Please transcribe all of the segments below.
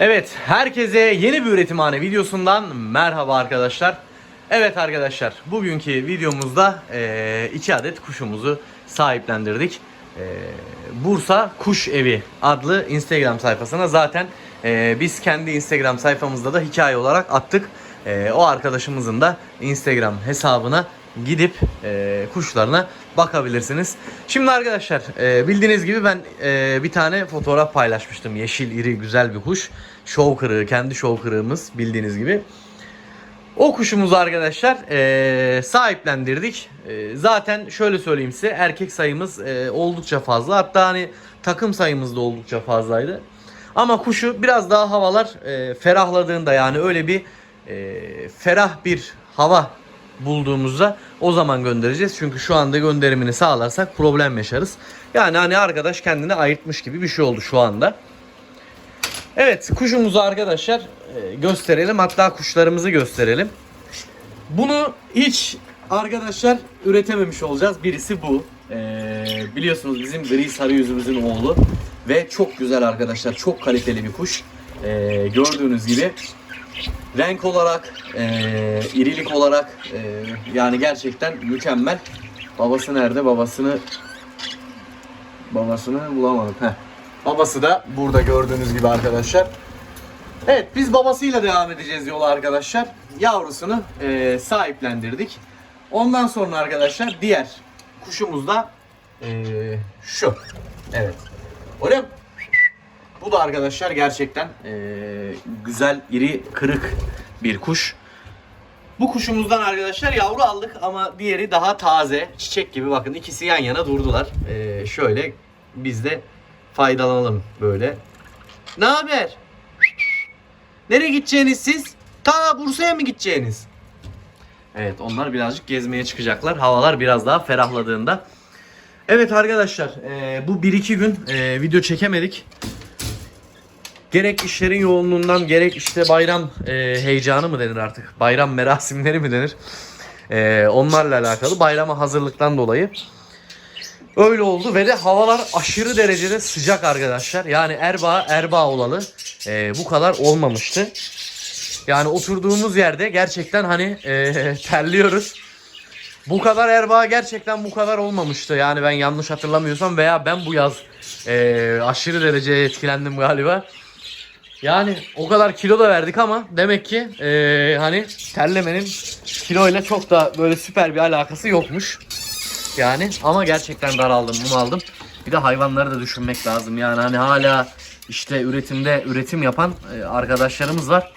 Evet, herkese yeni bir üretimhane videosundan merhaba arkadaşlar. Evet arkadaşlar, bugünkü videomuzda eee, iki adet kuşumuzu sahiplendirdik. Eee, Bursa Kuş Evi adlı Instagram sayfasına zaten eee, biz kendi Instagram sayfamızda da hikaye olarak attık. Eee, o arkadaşımızın da Instagram hesabına gidip eee, kuşlarına bakabilirsiniz. Şimdi arkadaşlar eee, bildiğiniz gibi ben eee, bir tane fotoğraf paylaşmıştım. Yeşil iri güzel bir kuş. Şov kırığı, kendi şov kırığımız bildiğiniz gibi. O kuşumuzu arkadaşlar eee, sahiplendirdik. Eee, zaten şöyle söyleyeyim size erkek sayımız eee, oldukça fazla. Hatta hani takım sayımız da oldukça fazlaydı. Ama kuşu biraz daha havalar eee, ferahladığında yani öyle bir eee, ferah bir hava bulduğumuzda o zaman göndereceğiz. Çünkü şu anda gönderimini sağlarsak problem yaşarız. Yani hani arkadaş kendini ayırtmış gibi bir şey oldu şu anda. Evet kuşumuzu arkadaşlar e, gösterelim. Hatta kuşlarımızı gösterelim. Bunu hiç arkadaşlar üretememiş olacağız. Birisi bu. Ee, biliyorsunuz bizim gri sarı yüzümüzün oğlu. Ve çok güzel arkadaşlar. Çok kaliteli bir kuş. Ee, gördüğünüz gibi renk olarak, e, irilik olarak e, yani gerçekten mükemmel. Babası nerede? Babasını babasını bulamadım. Heh. Babası da burada gördüğünüz gibi arkadaşlar. Evet biz babasıyla devam edeceğiz yola arkadaşlar. Yavrusunu e, sahiplendirdik. Ondan sonra arkadaşlar diğer kuşumuz da e, şu. Evet. Oğlum. Bu da arkadaşlar gerçekten e, güzel, iri, kırık bir kuş. Bu kuşumuzdan arkadaşlar yavru aldık ama diğeri daha taze. Çiçek gibi bakın ikisi yan yana durdular. E, şöyle biz de faydalanalım böyle. Ne haber? Nereye gideceğiniz siz? Ta Bursa'ya mı gideceğiniz? Evet onlar birazcık gezmeye çıkacaklar. Havalar biraz daha ferahladığında. Evet arkadaşlar e, bu 1-2 gün e, video çekemedik. Gerek işlerin yoğunluğundan gerek işte bayram e, heyecanı mı denir artık? Bayram merasimleri mi denir? E, onlarla alakalı bayrama hazırlıktan dolayı. Öyle oldu ve de havalar aşırı derecede sıcak arkadaşlar. Yani Erbaa, Erbaa olalı e, bu kadar olmamıştı. Yani oturduğumuz yerde gerçekten hani e, terliyoruz. Bu kadar Erbaa gerçekten bu kadar olmamıştı. Yani ben yanlış hatırlamıyorsam veya ben bu yaz e, aşırı derece etkilendim galiba. Yani o kadar kilo da verdik ama demek ki e, hani terlemenin kiloyla çok da böyle süper bir alakası yokmuş. Yani ama gerçekten daraldım, bunaldım. Bir de hayvanları da düşünmek lazım. Yani hani hala işte üretimde üretim yapan e, arkadaşlarımız var.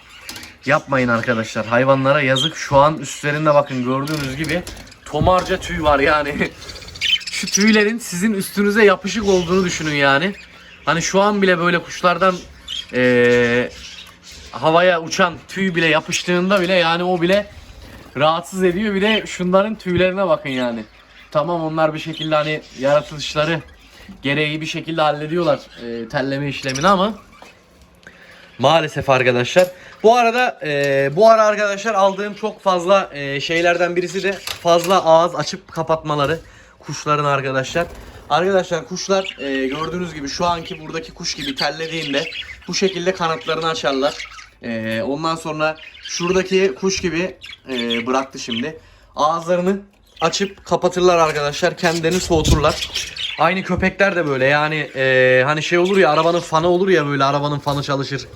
Yapmayın arkadaşlar. Hayvanlara yazık. Şu an üstlerinde bakın gördüğünüz gibi tomarca tüy var yani. Şu tüylerin sizin üstünüze yapışık olduğunu düşünün yani. Hani şu an bile böyle kuşlardan e, havaya uçan tüy bile yapıştığında bile yani o bile rahatsız ediyor. Bir de şunların tüylerine bakın yani. Tamam onlar bir şekilde hani yaratılışları gereği bir şekilde hallediyorlar e, telleme işlemini ama maalesef arkadaşlar. Bu arada e, bu ara arkadaşlar aldığım çok fazla e, şeylerden birisi de fazla ağız açıp kapatmaları kuşların arkadaşlar. Arkadaşlar kuşlar e, gördüğünüz gibi şu anki buradaki kuş gibi tellediğinde bu şekilde kanatlarını açarlar. E, ondan sonra şuradaki kuş gibi e, bıraktı şimdi. Ağızlarını açıp kapatırlar arkadaşlar. Kendilerini soğuturlar. Aynı köpekler de böyle yani e, hani şey olur ya arabanın fanı olur ya böyle arabanın fanı çalışır.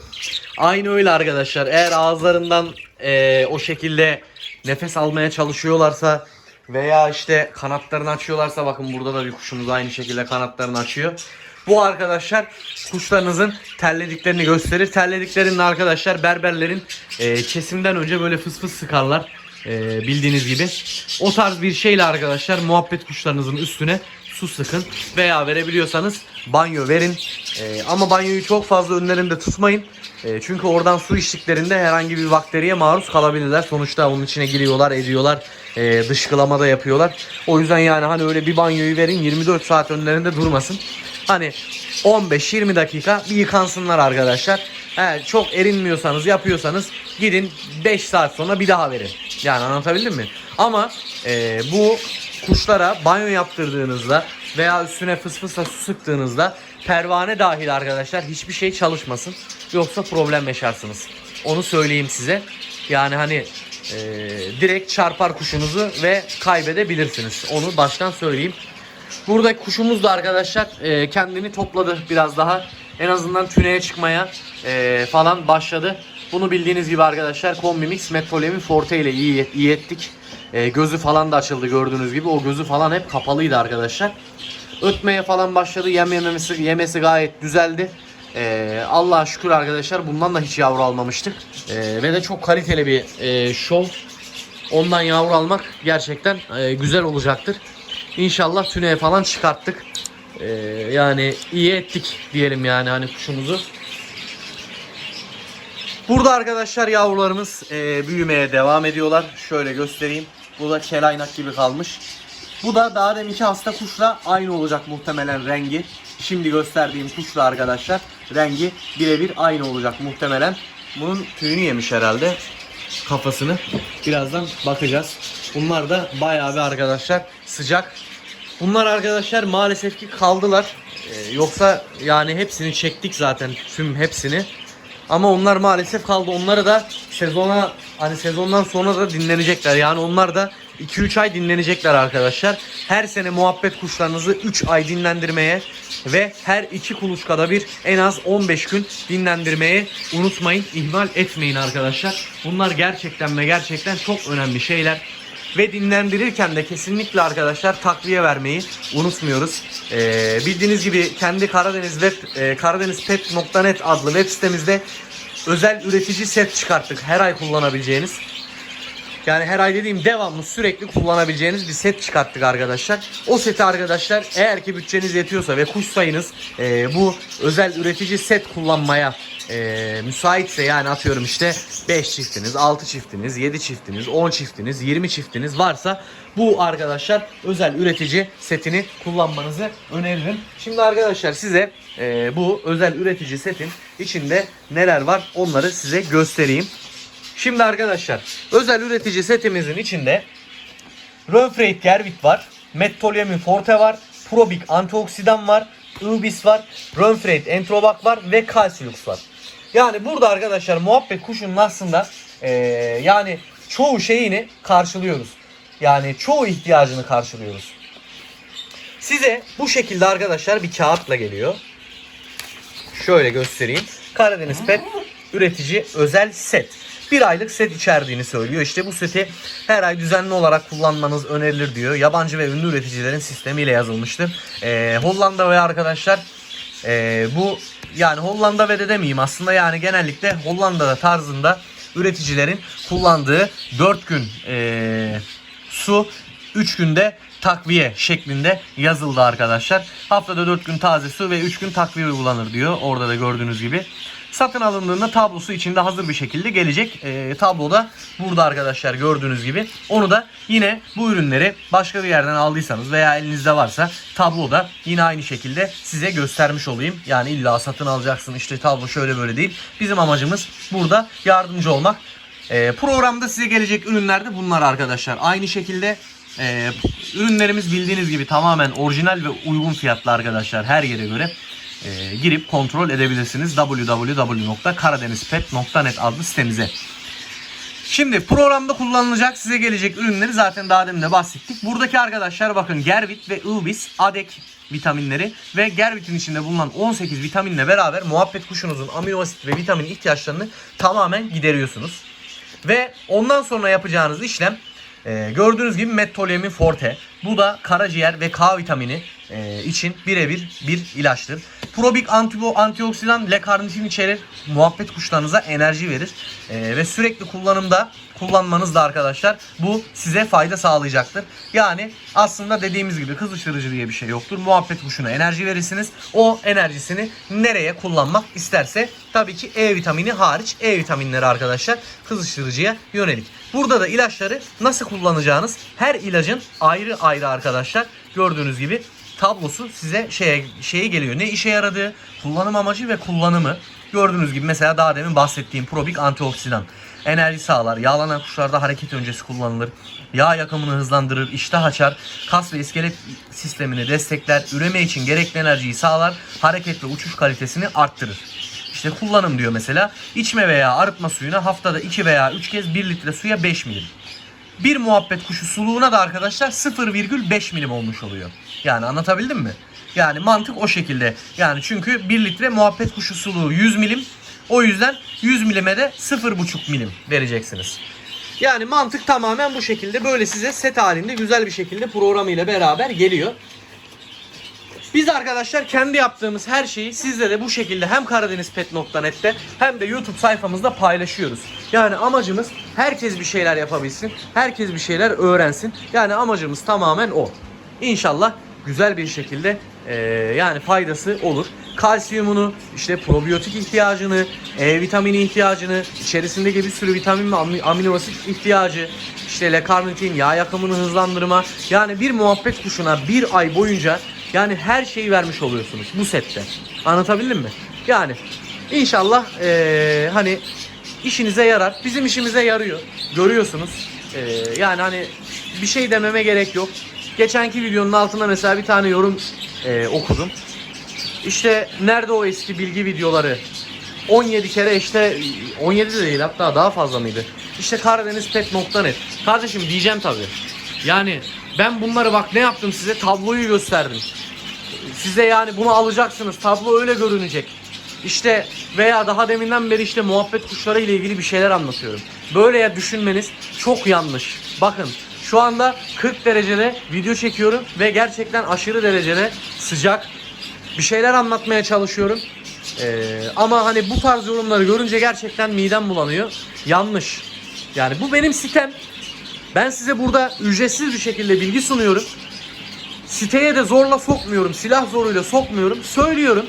Aynı öyle arkadaşlar. Eğer ağızlarından e, o şekilde nefes almaya çalışıyorlarsa veya işte kanatlarını açıyorlarsa bakın burada da bir kuşumuz aynı şekilde kanatlarını açıyor. Bu arkadaşlar kuşlarınızın terlediklerini gösterir. Terlediklerinde arkadaşlar berberlerin e, kesimden önce böyle fıs fıs sıkarlar. E, bildiğiniz gibi. O tarz bir şeyle arkadaşlar muhabbet kuşlarınızın üstüne su sıkın veya verebiliyorsanız banyo verin. E, ama banyoyu çok fazla önlerinde tutmayın. E, çünkü oradan su içtiklerinde herhangi bir bakteriye maruz kalabilirler. Sonuçta onun içine giriyorlar, ediyorlar. E, dışkılama da yapıyorlar. O yüzden yani hani öyle bir banyoyu verin 24 saat önlerinde durmasın. Hani 15-20 dakika bir yıkansınlar arkadaşlar. He, çok erinmiyorsanız yapıyorsanız gidin 5 saat sonra bir daha verin. Yani anlatabildim mi? Ama e, bu kuşlara banyo yaptırdığınızda veya üstüne fıs fısla su sıktığınızda pervane dahil arkadaşlar hiçbir şey çalışmasın. Yoksa problem yaşarsınız. Onu söyleyeyim size. Yani hani e, direkt çarpar kuşunuzu ve kaybedebilirsiniz. Onu baştan söyleyeyim. Buradaki kuşumuz da arkadaşlar e, kendini topladı biraz daha. En azından tüneye çıkmaya e, falan başladı. Bunu bildiğiniz gibi arkadaşlar kombi mix Metrolemin Forte ile iyi, iyi ettik. E, gözü falan da açıldı gördüğünüz gibi. O gözü falan hep kapalıydı arkadaşlar. Ötmeye falan başladı. Yem yememesi, yemesi gayet düzeldi. E, Allah'a şükür arkadaşlar bundan da hiç yavru almamıştık. E, ve de çok kaliteli bir e, şov. Ondan yavru almak gerçekten e, güzel olacaktır. İnşallah tüneye falan çıkarttık. E, yani iyi ettik diyelim yani hani kuşumuzu. Burada arkadaşlar yavrularımız e, büyümeye devam ediyorlar. Şöyle göstereyim. Bu da kelaynak gibi kalmış. Bu da daha deminki hasta kuşla aynı olacak muhtemelen rengi. Şimdi gösterdiğim kuşla arkadaşlar rengi birebir aynı olacak muhtemelen. Bunun tüyünü yemiş herhalde kafasını. Birazdan bakacağız. Bunlar da bayağı bir arkadaşlar sıcak. Bunlar arkadaşlar maalesef ki kaldılar. Ee, yoksa yani hepsini çektik zaten tüm hepsini. Ama onlar maalesef kaldı. Onları da sezona hani sezondan sonra da dinlenecekler. Yani onlar da 2-3 ay dinlenecekler arkadaşlar. Her sene muhabbet kuşlarınızı 3 ay dinlendirmeye ve her iki kuluçkada bir en az 15 gün dinlendirmeyi unutmayın. ihmal etmeyin arkadaşlar. Bunlar gerçekten ve gerçekten çok önemli şeyler. Ve dinlendirirken de kesinlikle arkadaşlar takviye vermeyi unutmuyoruz. Ee, bildiğiniz gibi kendi Karadeniz web e, karadenizpet.net adlı web sitemizde özel üretici set çıkarttık. Her ay kullanabileceğiniz. Yani her ay dediğim devamlı sürekli kullanabileceğiniz bir set çıkarttık arkadaşlar. O seti arkadaşlar eğer ki bütçeniz yetiyorsa ve kuş sayınız e, bu özel üretici set kullanmaya e, müsaitse yani atıyorum işte 5 çiftiniz, 6 çiftiniz, 7 çiftiniz, 10 çiftiniz, 20 çiftiniz varsa bu arkadaşlar özel üretici setini kullanmanızı öneririm. Şimdi arkadaşlar size e, bu özel üretici setin içinde neler var onları size göstereyim. Şimdi arkadaşlar özel üretici setimizin içinde Rönfreit Gervit var. Mettolyamin Forte var. Probik antioksidan var. Ibis var. Rönfreit Entrobak var ve Calciulux var. Yani burada arkadaşlar muhabbet kuşunun aslında eee, yani çoğu şeyini karşılıyoruz. Yani çoğu ihtiyacını karşılıyoruz. Size bu şekilde arkadaşlar bir kağıtla geliyor. Şöyle göstereyim. Karadeniz Pet üretici özel set. Bir aylık set içerdiğini söylüyor. İşte bu seti her ay düzenli olarak kullanmanız önerilir diyor. Yabancı ve ünlü üreticilerin sistemiyle yazılmıştır. Ee, Hollanda ve arkadaşlar ee, bu yani Hollanda ve de demeyeyim aslında yani genellikle Hollanda'da tarzında üreticilerin kullandığı 4 gün ee, su 3 günde takviye şeklinde yazıldı arkadaşlar. Haftada 4 gün taze su ve 3 gün takviye uygulanır diyor. Orada da gördüğünüz gibi. Satın alındığında tablosu içinde hazır bir şekilde gelecek. E, tabloda burada arkadaşlar gördüğünüz gibi. Onu da yine bu ürünleri başka bir yerden aldıysanız veya elinizde varsa tabloda yine aynı şekilde size göstermiş olayım. Yani illa satın alacaksın işte tablo şöyle böyle değil. Bizim amacımız burada yardımcı olmak. E, programda size gelecek ürünler de bunlar arkadaşlar. Aynı şekilde e, ürünlerimiz bildiğiniz gibi tamamen orijinal ve uygun fiyatlı arkadaşlar her yere göre e, girip kontrol edebilirsiniz. www.karadenizpet.net adlı sitemize. Şimdi programda kullanılacak size gelecek ürünleri zaten daha demin de bahsettik. Buradaki arkadaşlar bakın Gervit ve Ibis Adek vitaminleri ve Gervit'in içinde bulunan 18 vitaminle beraber muhabbet kuşunuzun amino asit ve vitamin ihtiyaçlarını tamamen gideriyorsunuz. Ve ondan sonra yapacağınız işlem e, gördüğünüz gibi Mettolyamin Forte. Bu da karaciğer ve K vitamini e, için birebir bir ilaçtır. Probik antibo, antioksidan L-karnitin içerir. Muhabbet kuşlarınıza enerji verir. E, ve sürekli kullanımda kullanmanız da arkadaşlar bu size fayda sağlayacaktır. Yani aslında dediğimiz gibi kızıştırıcı diye bir şey yoktur. Muhabbet kuşuna enerji verirsiniz. O enerjisini nereye kullanmak isterse tabii ki E vitamini hariç E vitaminleri arkadaşlar kızıştırıcıya yönelik. Burada da ilaçları nasıl kullanacağınız her ilacın ayrı ayrı arkadaşlar gördüğünüz gibi tablosu size şeye şeye geliyor. Ne işe yaradığı, kullanım amacı ve kullanımı. Gördüğünüz gibi mesela daha demin bahsettiğim probik antioksidan. Enerji sağlar. Yağlanan kuşlarda hareket öncesi kullanılır. Yağ yakımını hızlandırır, iştah açar, kas ve iskelet sistemini destekler, üreme için gerekli enerjiyi sağlar, hareket ve uçuş kalitesini arttırır. İşte kullanım diyor mesela. İçme veya arıtma suyuna haftada 2 veya 3 kez 1 litre suya 5 milim. Bir muhabbet kuşu suluğuna da arkadaşlar 0,5 milim olmuş oluyor. Yani anlatabildim mi? Yani mantık o şekilde. Yani çünkü 1 litre muhabbet kuşu suluğu 100 milim. O yüzden 100 milime de 0,5 milim vereceksiniz. Yani mantık tamamen bu şekilde. Böyle size set halinde güzel bir şekilde programıyla beraber geliyor. Biz arkadaşlar kendi yaptığımız her şeyi sizle bu şekilde hem karadenizpet.net'te hem de YouTube sayfamızda paylaşıyoruz. Yani amacımız herkes bir şeyler yapabilsin, herkes bir şeyler öğrensin. Yani amacımız tamamen o. İnşallah güzel bir şekilde eee, yani faydası olur. Kalsiyumunu, işte probiyotik ihtiyacını, E vitamini ihtiyacını, içerisindeki bir sürü vitamin ve ami- amino asit ihtiyacı, işte L-karnitin, yağ yakımını hızlandırma. Yani bir muhabbet kuşuna bir ay boyunca yani her şeyi vermiş oluyorsunuz bu sette. Anlatabildim mi? Yani inşallah eee, hani işinize yarar. Bizim işimize yarıyor. Görüyorsunuz. Eee, yani hani bir şey dememe gerek yok. Geçenki videonun altında mesela bir tane yorum eee, okudum. İşte nerede o eski bilgi videoları? 17 kere işte 17 de değil hatta daha fazla mıydı? İşte karadenizpet.net. Kardeşim diyeceğim tabii. Yani ben bunları bak ne yaptım size tabloyu gösterdim. Size yani bunu alacaksınız. Tablo öyle görünecek. İşte veya daha deminden beri işte muhabbet kuşları ile ilgili bir şeyler anlatıyorum. Böyle ya düşünmeniz çok yanlış. Bakın şu anda 40 derecede video çekiyorum ve gerçekten aşırı derecede sıcak. Bir şeyler anlatmaya çalışıyorum. Ee, ama hani bu tarz yorumları görünce gerçekten midem bulanıyor. Yanlış. Yani bu benim sitem. Ben size burada ücretsiz bir şekilde bilgi sunuyorum. Siteye de zorla sokmuyorum. Silah zoruyla sokmuyorum. Söylüyorum.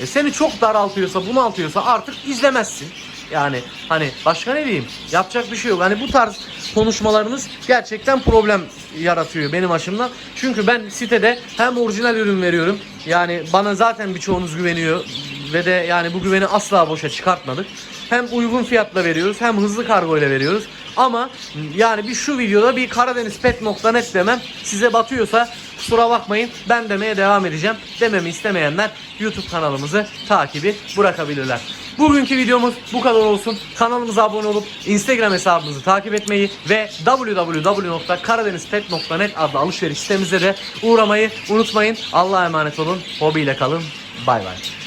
E seni çok daraltıyorsa, bunaltıyorsa artık izlemezsin. Yani hani başka ne diyeyim? Yapacak bir şey yok. Hani bu tarz konuşmalarınız gerçekten problem yaratıyor benim açımdan. Çünkü ben sitede hem orijinal ürün veriyorum. Yani bana zaten birçoğunuz güveniyor ve de yani bu güveni asla boşa çıkartmadık. Hem uygun fiyatla veriyoruz hem hızlı kargo ile veriyoruz. Ama yani bir şu videoda bir karadenizpet.net demem size batıyorsa kusura bakmayın ben demeye devam edeceğim. Dememi istemeyenler YouTube kanalımızı takibi bırakabilirler. Bugünkü videomuz bu kadar olsun. Kanalımıza abone olup Instagram hesabımızı takip etmeyi ve www.karadenizpet.net adlı alışveriş sitemize de uğramayı unutmayın. Allah'a emanet olun. Hobiyle kalın. Bay bay.